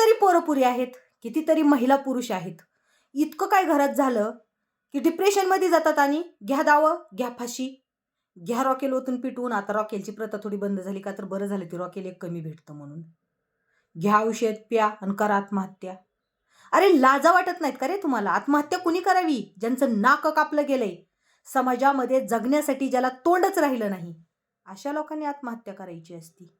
कितीतरी पोरपुरी आहेत कितीतरी महिला पुरुष आहेत. इतकं काय घरात झालं की डिप्रेशनमध्ये जातात आणि घ्या दावं घ्या फाशी घ्या रॉकेल ओतून पिटवून. आता रॉकेलची प्रथा थोडी बंद झाली का तर बरं झालं ती रॉकेल एक कमी भेटतं म्हणून. घ्या औषध प्या आणि करा आत्महत्या. अरे लाजा वाटत नाहीत का रे तुम्हाला? आत्महत्या कुणी करावी? ज्यांचं नाक कापलं गेलंय. समाजामध्ये जगण्यासाठी ज्याला तोंडच राहिलं नाही. अशा लोकांनी आत्महत्या करायची असती.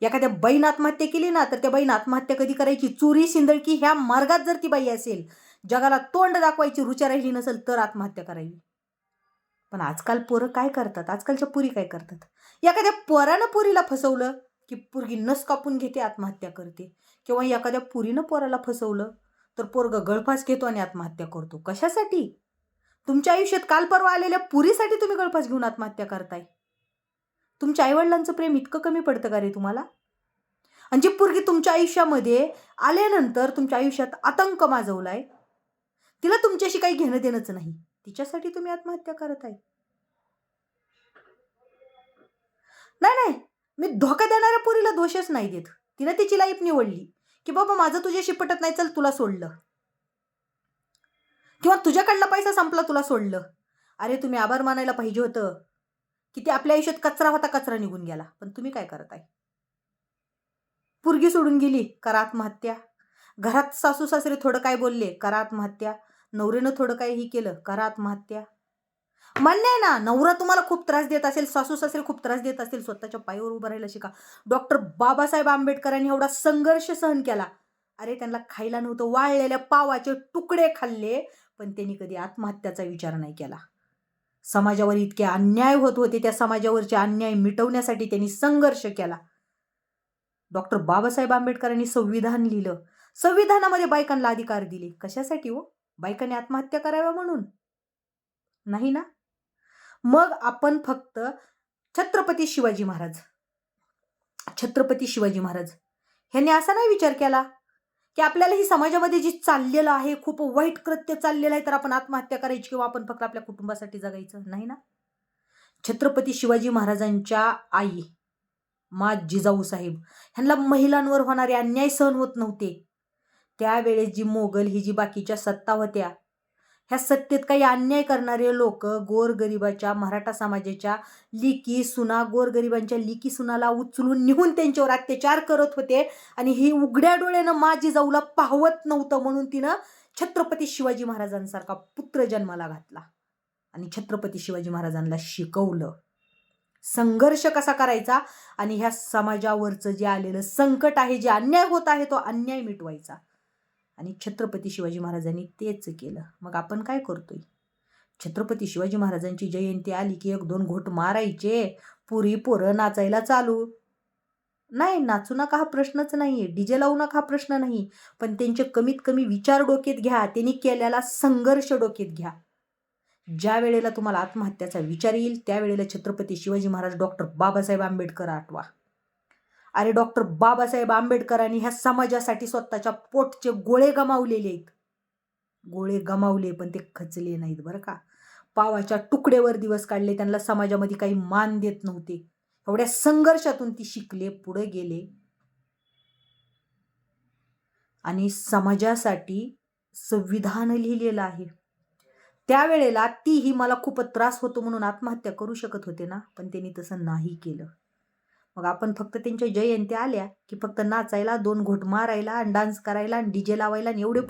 एखाद्या बाईनं आत्महत्या केली ना तर त्या बाईनं आत्महत्या कधी करायची? चोरी शिंदळकी ह्या मार्गात जर ती बाई असेल जगाला तोंड दाखवायची रुचा राहिली नसेल तर आत्महत्या करावी. पण आजकाल पोरं काय करतात? आजकालच्या पुरी काय करतात? एखाद्या पोरानं पुरीला फसवलं की पुरगी नस कापून घेते आत्महत्या करते. किंवा एखाद्या पुरीनं पोराला फसवलं तर पोरग गळफास घेतो आणि आत्महत्या करतो. कशासाठी? तुमच्या आयुष्यात काल परवा आलेल्या पुरीसाठी तुम्ही गळफास घेऊन आत्महत्या करताय. तुमच्या आईवडिलांचं प्रेम इतकं कमी पडतं का रे तुम्हाला? आणि जी पोरगी तुमच्या आयुष्यामध्ये आल्यानंतर तुमच्या आयुष्यात आतंक माजवलाय. तिला तुमच्याशी काही घेणं देणंच नाही. तिच्यासाठी तुम्ही आत्महत्या करत आहे. नाही नाही. मी धोका देणाऱ्या पोरीला दोषच नाही देत. तिनं तिची लाईफ निवडली की बाबा माझं तुझ्याशी पटत नाही चल तुला सोडलं. किंवा तुझ्याकडला पैसा संपला तुला सोडलं. अरे तुम्ही आभार मानायला पाहिजे होतं. की ते आपल्या आयुष्यात कचरा होता कचरा निघून गेला. पण तुम्ही काय करत आहे? पुरगी सोडून गेली करा आत्महत्या. घरात सासू सासरे थोडं काय बोलले करा आत्महत्या. नवरेनं थोडं काय ही केलं करा आत्महत्या. मान्य आहे ना नवरा तुम्हाला खूप त्रास देत असेल सासू सासरे खूप त्रास देत असेल स्वतःच्या पायावर उभं राहायला शिका. डॉक्टर बाबासाहेब आंबेडकरांनी एवढा संघर्ष सहन केला. अरे त्यांना खायला नव्हतं वाळलेल्या पावाचे तुकडे खाल्ले पण त्यांनी कधी आत्महत्याचा विचार नाही केला. समाजावर इतके अन्याय होत होते त्या समाजावरचे अन्याय मिटवण्यासाठी त्यांनी संघर्ष केला. डॉक्टर बाबासाहेब आंबेडकरांनी संविधान लिहिलं. संविधानामध्ये बायकांना अधिकार दिले. कशासाठी हो? बायकांनी आत्महत्या कराव्या म्हणून. नाही ना? मग आपण फक्त छत्रपती शिवाजी महाराज. छत्रपती शिवाजी महाराज. ह्यांनी असा नाही विचार केला? की आपल्याला ही समाजामध्ये जी चाललेलं आहे खूप वाईट कृत्य चाललेलं आहे तर आपण आत्महत्या करायची किंवा आपण फक्त आपल्या कुटुंबासाठी जगायचं नाही ना? छत्रपती शिवाजी महाराजांच्या आई मा जिजाऊ साहेब ह्यांना महिलांवर होणारे अन्याय सहन होत नव्हते. त्यावेळेस जी मोगल ही जी बाकीच्या सत्ता होत्या ह्या सत्तेत काही अन्याय करणारे लोक गोरगरिबाच्या मराठा समाजाच्या लिकी सुना गोरगरिबांच्या लिकी सुनाला उचलून निघून त्यांच्यावर अत्याचार करत होते. आणि ही उघड्या डोळ्यानं माझी जाऊला पाहवत नव्हतं म्हणून तिनं छत्रपती शिवाजी महाराजांसारखा पुत्र जन्माला घातला. आणि छत्रपती शिवाजी महाराजांना शिकवलं. संघर्ष कसा करायचा? आणि ह्या समाजावरचं जे आलेलं संकट आहे जे अन्याय होत आहे तो अन्याय मिटवायचा. आणि छत्रपती शिवाजी महाराजांनी तेच केलं. मग आपण काय करतोय? छत्रपती शिवाजी महाराजांची जयंती आली की एक दोन घोट मारायचे पुरी पोरं नाचायला चालू. नाही नाचू नका हा प्रश्नच नाही आहे डीजे लावू नका हा प्रश्न नाही. पण त्यांचे कमीत कमी विचार डोक्यात घ्या. त्यांनी केलेला संघर्ष डोक्यात घ्या. ज्या वेळेला तुम्हाला आत्महत्याचा विचार येईल त्यावेळेला छत्रपती शिवाजी महाराज डॉक्टर बाबासाहेब आंबेडकर आठवा. अरे डॉक्टर बाबासाहेब आंबेडकरांनी ह्या समाजासाठी स्वतःच्या पोटचे गोळे गमावलेले आहेत. गोळे गमावले पण ते खचले नाहीत बरं का. पावाच्या तुकडेवर दिवस काढले त्यांना समाजामध्ये काही मान देत नव्हते. एवढ्या संघर्षातून ती शिकले पुढे गेले. आणि समाजासाठी संविधान लिहिलेलं आहे. त्यावेळेला तीही मला खूप त्रास होतो म्हणून आत्महत्या करू शकत होते ना पण त्यांनी तसं नाही केलं. मग आपण फक्त त्यांच्या जयंती आल्या की फक्त नाचायला दोन घोट मारायला आणि डान्स करायला आणि डी जे लावायला आणि एवढे